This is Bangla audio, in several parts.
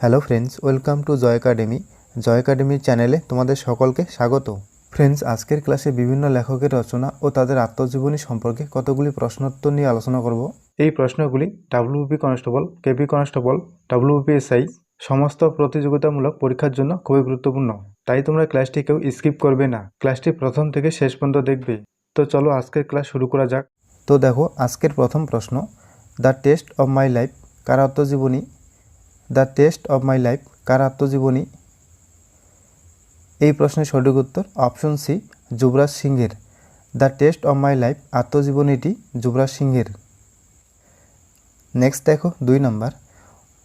Hello friends welcome to Joy academy Joy একাডেমির চ্যানেলে তোমাদের সকলকে স্বাগত। ফ্রেন্ডস আজকের ক্লাসে বিভিন্ন লেখকের রচনা ও তাদের আত্মজীবনী সম্পর্কে কতগুলি প্রশ্নোত্তর নিয়ে আলোচনা করব। এই প্রশ্নগুলি WP constable KP constable WP SI সমস্ত প্রতিযোগিতামূলক পরীক্ষার জন্য খুবই গুরুত্বপূর্ণ। তাই তোমরা ক্লাসটি কেউ স্কিপ করবে না। ক্লাসটি প্রথম থেকে শেষ পর্যন্ত দেখবে। তো চলো আজকের ক্লাস শুরু করা যাক। তো দেখো, আজকের প্রথম প্রশ্ন the test of my life কার আত্মজীবনী? The test of my life, কার আত্মজীবনী? এই প্রশ্নের সঠিক উত্তর অপশন সি, যুবরাজ সিংহের। The test of my life, আত্মজীবনীটি Yuvraj সিংহের। নেক্সট দেখো, দুই নম্বর।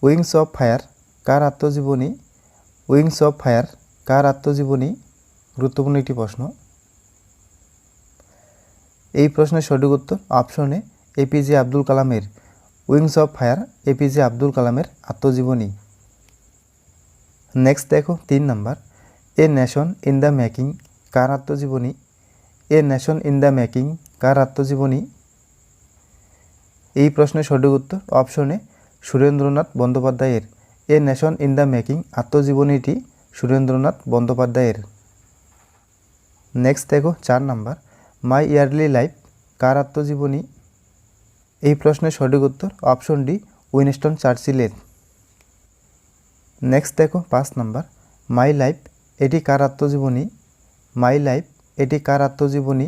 উইংস অফ ফায়ার, কার আত্মজীবনী? উইংস অফ ফায়ার, কার আত্মজীবনী? গুরুত্বপূর্ণ একটি প্রশ্ন। এই প্রশ্নের সঠিক উত্তর অপশনে এপিজে আব্দুল কালামের। Wings of fire APJ Abdul কালামের আত্মজীবনী নেক্সট দেখো, তিন number. A nation in the making কার আত্মজীবনী? A nation in the making কার আত্মজীবনী? এই প্রশ্নের সঠিক উত্তর অপশনে সুরেন্দ্রনাথ বন্দ্যোপাধ্যায়ের। A nation in the making আত্মজীবনীটি Surendranath বন্দ্যোপাধ্যায়ের। নেক্সট দেখো, চার নাম্বার। মাই ইয়ারলি লাইফ কার আত্মজীবনী? এই প্রশ্নের সঠিক উত্তর অপশন ডি, উইনস্টন চার্চিলের। নেক্সট দেখো, পাঁচ নাম্বার। মাই লাইফ, এটি কার আত্মজীবনী? মাই লাইফ, এটি কার আত্মজীবনী?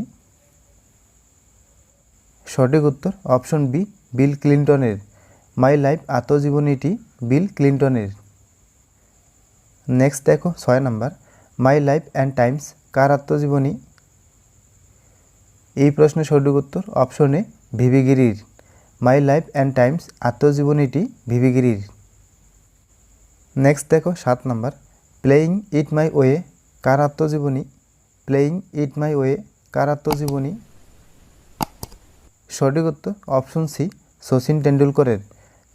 সঠিক উত্তর অপশন বি, বিল ক্লিন্টনের। মাই লাইফ আত্মজীবনীটি বিল ক্লিন্টনের। নেক্সট দেখো, ছয় number. My life and times, কার আত্মজীবনী? এই প্রশ্নের সঠিক উত্তর অপশনে ভিভিগিরির। মাই লাইফ অ্যান্ড টাইমস আত্মজীবনীটি ভিভিগিরির। নেক্সট দেখো, সাত number. Playing it my way কার আত্মজীবনী? প্লেয়িং ইট মাই ওয়ে কার আত্মজীবনী? সঠিক উত্তর অপশন সি শচীন টেন্ডুলকরের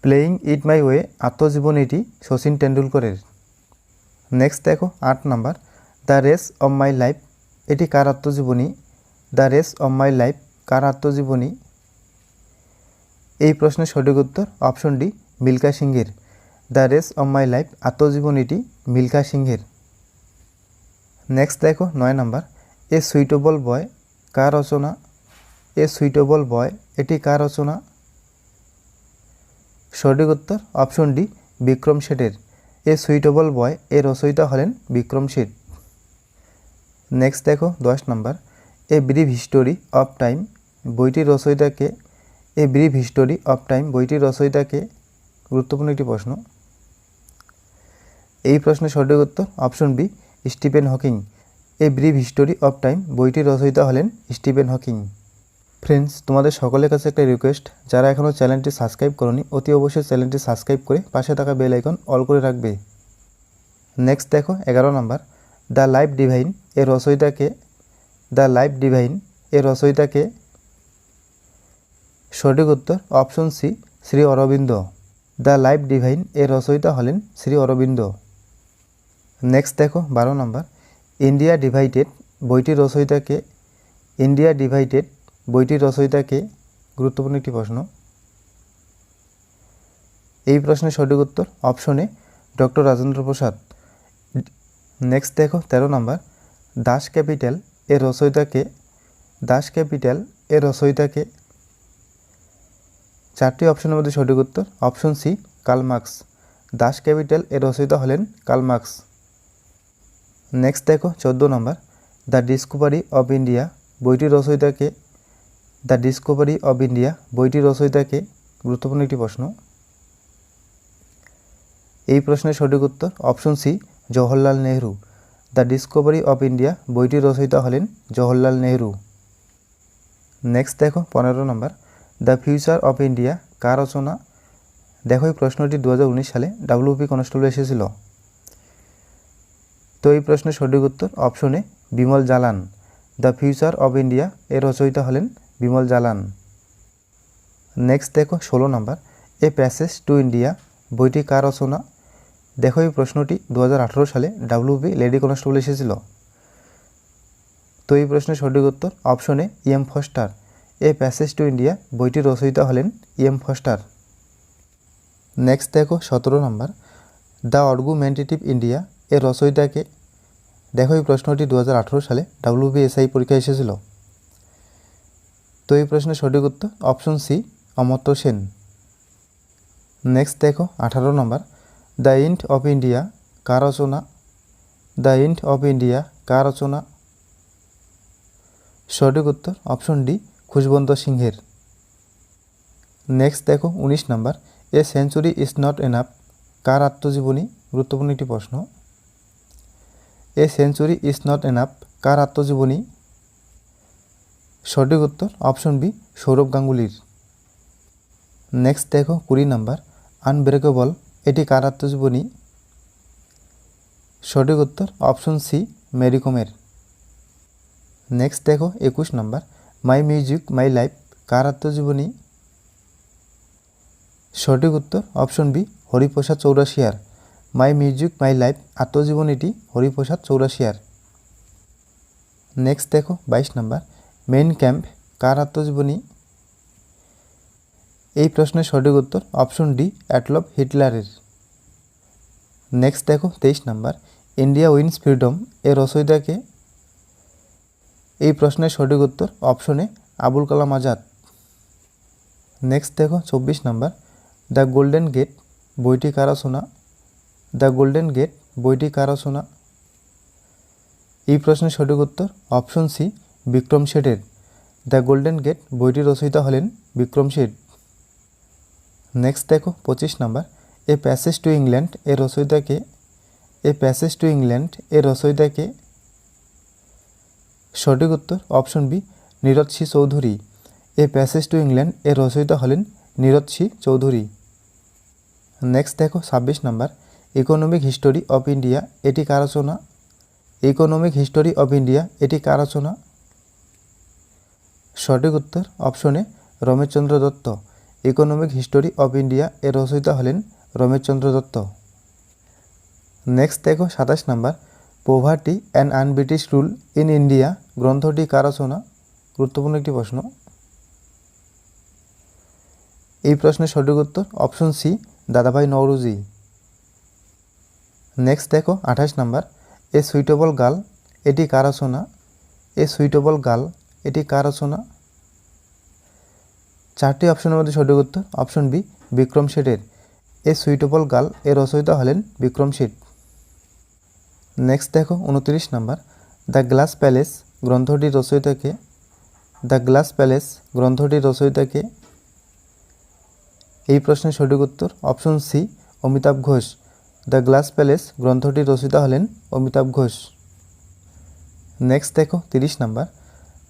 প্লেয়িং ইট মাই ওয়ে আত্মজীবনীটি শচীন টেন্ডুলকরের নেক্সট দেখো, আট number. The race of my life এটি কার আত্মজীবনী? The race of my life কার আত্মজীবনী? এই প্রশ্নের সঠিক উত্তর অপশন ডি মিল্কা সিংহের। The race of my life, আত্মজীবনীটি Milkha সিংহের। নেক্সট দেখো, নয় নাম্বার। এ সুইটেবল বয় কার রচনা? এ সুইটেবল বয়, এটি কার রচনা? সঠিক উত্তর অপশন ডি, বিক্রম শেঠের। এ সুইটেবল বয় এর রচয়িতা হলেন বিক্রম শেঠ। নেক্সট দেখো, দশ number. A brief history of time, বইটির রচয়িতাকে a brief history of time বইটির রচয়িতাকে গুরুত্বপূর্ণ একটি প্রশ্ন। এই প্রশ্নের সঠিক উত্তর option B, Stephen Hawking. A brief history of time বইটির রচয়িতা হলেন স্টিফেন হকিং। ফ্রেন্ডস তোমাদের সকলের কাছে একটা রিকোয়েস্ট যারা এখনও চ্যানেলটি সাবস্ক্রাইব করনি, অতি অবশ্যই চ্যানেলটি সাবস্ক্রাইব করে পাশে থাকা বেল আইকন অল করে রাখবে। নেক্সট দেখো, এগারো নাম্বার। দ্য লাইফ ডিভাইন এর রচয়িতাকে দ্য লাইফ ডিভাইন এর রচয়িতাকে সঠিক উত্তর option C, Shri Aurobindo. The life divine এর রচয়িতা হলেন শ্রী অরবিন্দ। নেক্সট দেখো, বারো নম্বর। ইন্ডিয়া ডিভাইডেড বইটির রচয়িতাকে, ইন্ডিয়া ডিভাইডেড বইটির রচয়িতাকে গুরুত্বপূর্ণ একটি প্রশ্ন। এই প্রশ্নের সঠিক উত্তর অপশনে ডক্টর রাজেন্দ্র প্রসাদ নেক্সট দেখো, তেরো নম্বর। দাস ক্যাপিটাল এর রচয়িতাকে, দাস ক্যাপিটাল এর রচয়িতাকে চারটি অপশনের মধ্যে সঠিক উত্তর, option C Karl Marx Das Kapital এর রচয়িতা হলেন কালমার্কস নেক্সট দেখো, চোদ্দ নম্বর। দ্য ডিসকভারি অব ইন্ডিয়া বইটির রচয়িতাকে, দ্য ডিসকভারি অব ইন্ডিয়া বইটির রচয়িতাকে গুরুত্বপূর্ণ একটি প্রশ্ন। এই প্রশ্নের সঠিক উত্তর, option C, Jawaharlal Nehru. The discovery of India বইটির রচয়িতা হলেন জওহরলাল নেহরু। নেক্সট দেখো, পনেরো number. The future of India, কার রচনা? দেখো এই প্রশ্নটি দু হাজার উনিশ সালে ডাব্লিউপি কনস্টেবল এসেছিল। তো এই প্রশ্নের সঠিক উত্তর অপশনে Bimal Jalan. The future of India এর রচয়িতা হলেন বিমল জালান। নেক্সট দেখো ষোলো number. A passage to India, বইটি কার রচনা? দেখো এই প্রশ্নটি দু হাজার আঠেরো সালে ডাব্লিউপি লেডি কনস্টেবল এসেছিল। তো এই প্রশ্নের সঠিক উত্তর অপশনে EM Forster. A passage to India বইটির রচয়িতা হলেন ইএম ফস্টার নেক্সট দেখো সতেরো নম্বর দ্য অর্গুমেন্টেটিভ ইন্ডিয়া এর রচয়িতাকে দেখো এই প্রশ্নটি দু হাজার আঠেরো সালে ডাব্লিউবিএসআই পরীক্ষায় এসেছিল তো এই প্রশ্নের সঠিক উত্তর option C Amartya Sen. Next দেখো আঠারো নম্বর দ্য ইন্ট অফ ইন্ডিয়া কার রচনা দ্য ইন্ট অফ ইন্ডিয়া কার রচনা সঠিক উত্তর অপশন ডি খুশবন্ত সিংহের। নেক্সট দেখো, উনিশ number. A century is not enough কার আত্মজীবনী? গুরুত্বপূর্ণ একটি প্রশ্ন। A century is not enough কার আত্মজীবনী? সঠিক উত্তর অপশন বি সৌরভ গাঙ্গুলির। নেক্সট দেখো, কুড়ি নাম্বার। আনব্রেকেবল এটি কার আত্মজীবনী? সঠিক উত্তর অপশন সি মেরিকমের নেক্সট দেখো, একুশ number. My music my life কার আত্মজীবনী সঠিক উত্তর অপশন বি হরিপ্রসাদ চৌরাশিয়ার। মাই মিউজিক মাই লাইফ আত্মজীবনীটি, হরিপ্রসাদ চৌরাশিয়ার। নেক্সট দেখো, বাইশ নাম্বার মেইন ক্যাম্প কার আত্মজীবনী এই প্রশ্নের সঠিক উত্তর অপশন ডি অ্যাটলভ হিটলারের নেক্সট দেখো, তেইশ নাম্বার ইন্ডিয়া উইন্স ফ্রিডম এর রচয়িতাকে এই প্রশ্নের সঠিক উত্তর অপশনে আবুল কালাম আজাদ। নেক্সট দেখো, চব্বিশ নাম্বার। দ্য গোল্ডেন গেট বইটি কারা শোনা? দ্য গোল্ডেন গেট বইটি কারা শোনা? এই প্রশ্নের সঠিক উত্তর অপশন সি বিক্রম শেঠের। দ্য গোল্ডেন গেট বইটির রচয়িতা হলেন বিক্রম শেঠ। নেক্সট দেখো, পঁচিশ number. A passage to England এর রচয়িতাকে এ প্যাসেজ টু ইংল্যান্ড এর রচয়িতাকে সঠিক উত্তর, option B Neeraj C Chaudhuri. A passage to England এর রচয়িতা হলেন নীরজ সি চৌধুরী। নেক্সট দেখো, ছাব্বিশ number. Economic history of India এটি কার রচনা? ইকোনমিক হিস্টোরি অফ ইন্ডিয়া এটি কার রচনা? সঠিক উত্তর, অপশনে Rameshchandra Dutt. Economic history of India এর রচয়িতা হলেন রমেশচন্দ্র দত্ত। নেক্সট দেখো, সাতাশ number. Poverty and unbritish rule in India গ্রন্থটি কার রচনা গুরুত্বপূর্ণ একটি প্রশ্ন। এই প্রশ্নের সঠিক উত্তর অপশন সি দাদাভাই নওরুজি। নেক্সট দেখো, আঠাশ নাম্বার। এ সুইটেবল গার্ল এটি কার রচনা এ সুইটেবল গার্ল এটি কার রচনা চারটি অপশনের মধ্যে সঠিক উত্তর অপশন বি বিক্রম শেঠের। এ সুইটেবল গার্ল এর রচয়িতা হলেন বিক্রম শেঠ। নেক্সট দেখো, উনত্রিশ নাম্বার। দ্য গ্লাস প্যালেস গ্রন্থটির রচয়িতাকে দ্য গ্লাস প্যালেস গ্রন্থটির রচয়িতাকে এই প্রশ্নের সঠিক উত্তর option C, Amitav Ghosh. The glass palace গ্রন্থটির রচয়িতা হলেন অমিতাভ ঘোষ। নেক্সট দেখো, তিরিশ number.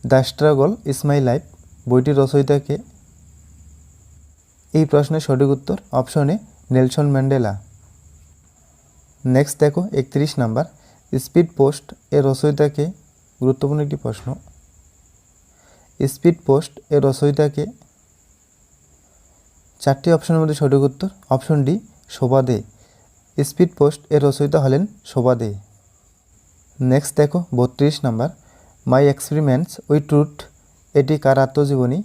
The struggle is my life বইটির রচয়িতাকে এই প্রশ্নের সঠিক উত্তর অপশনে নেলসন ম্যান্ডেলা। নেক্সট দেখো, একত্রিশ নাম্বার। স্পিড পোস্ট এর রচয়িতাকে গুরুত্বপূর্ণ একটি প্রশ্ন। স্পিড পোস্ট এর রচয়িতাকে চারটি অপশনের মধ্যে সঠিক উত্তর। Option D Shobha De speed post এর রচয়িতা হলেন শোভা দে নেক্সট দেখো, বত্রিশ number. My experiments with truth এটি কার আত্মজীবনী?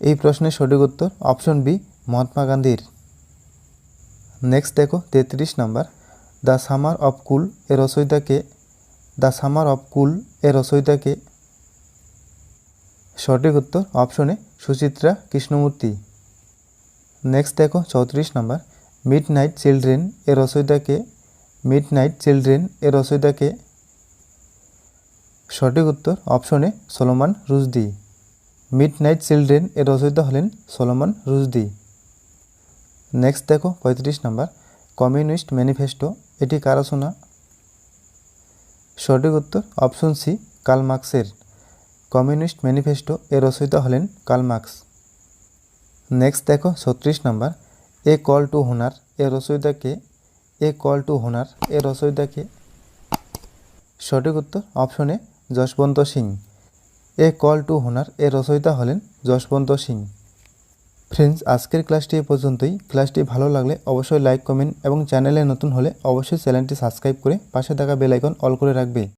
এই প্রশ্নের সঠিক উত্তর। অপশন বি মহাত্মা গান্ধীর। নেক্সট দেখো, তেত্রিশ number. The summer of cool এর রচয়িতাকে দ্য সামার অফ কুল এর রচয়িতাকে সঠিক উত্তর অপশনে সুচিত্রা কৃষ্ণমূর্তি। নেক্সট দেখো, চৌত্রিশ নাম্বার। মিড নাইট চিলড্রেন এর রচয়িতাকে মিড নাইট চিলড্রেন এর রচয়িতাকে সঠিক উত্তর অপশনে Solomon Rushdie midnight children এর রচয়িতা হলেন সলোমান রুজদি নেক্সট দেখো, পঁয়ত্রিশ নাম্বার। কমিউনিস্ট ম্যানিফেস্টো এটি কার রচনা সঠিক উত্তর অপশন সি কার্ল মার্কসের কমিউনিস্ট ম্যানিফেস্টো এর রচয়িতা হলেন কার্ল মার্কস নেক্সট দেখো, ছত্রিশ number. A call to honour এর রচয়িতাকে এ কল টু হোনার এর রচয়িতাকে সঠিক উত্তর অপশনে Jaswant Singh. A call to honour এর রচয়িতা হলেন যশবন্ত সিং। ফ্রেন্ডস আজকের ক্লাসটি এ পর্যন্তই। ক্লাসটি ভালো লাগলে অবশ্যই লাইক কমেন্ট এবং চ্যানেলে নতুন হলে অবশ্যই চ্যানেলটি সাবস্ক্রাইব করে পাশে থাকা বেল আইকন অল করে রাখবে।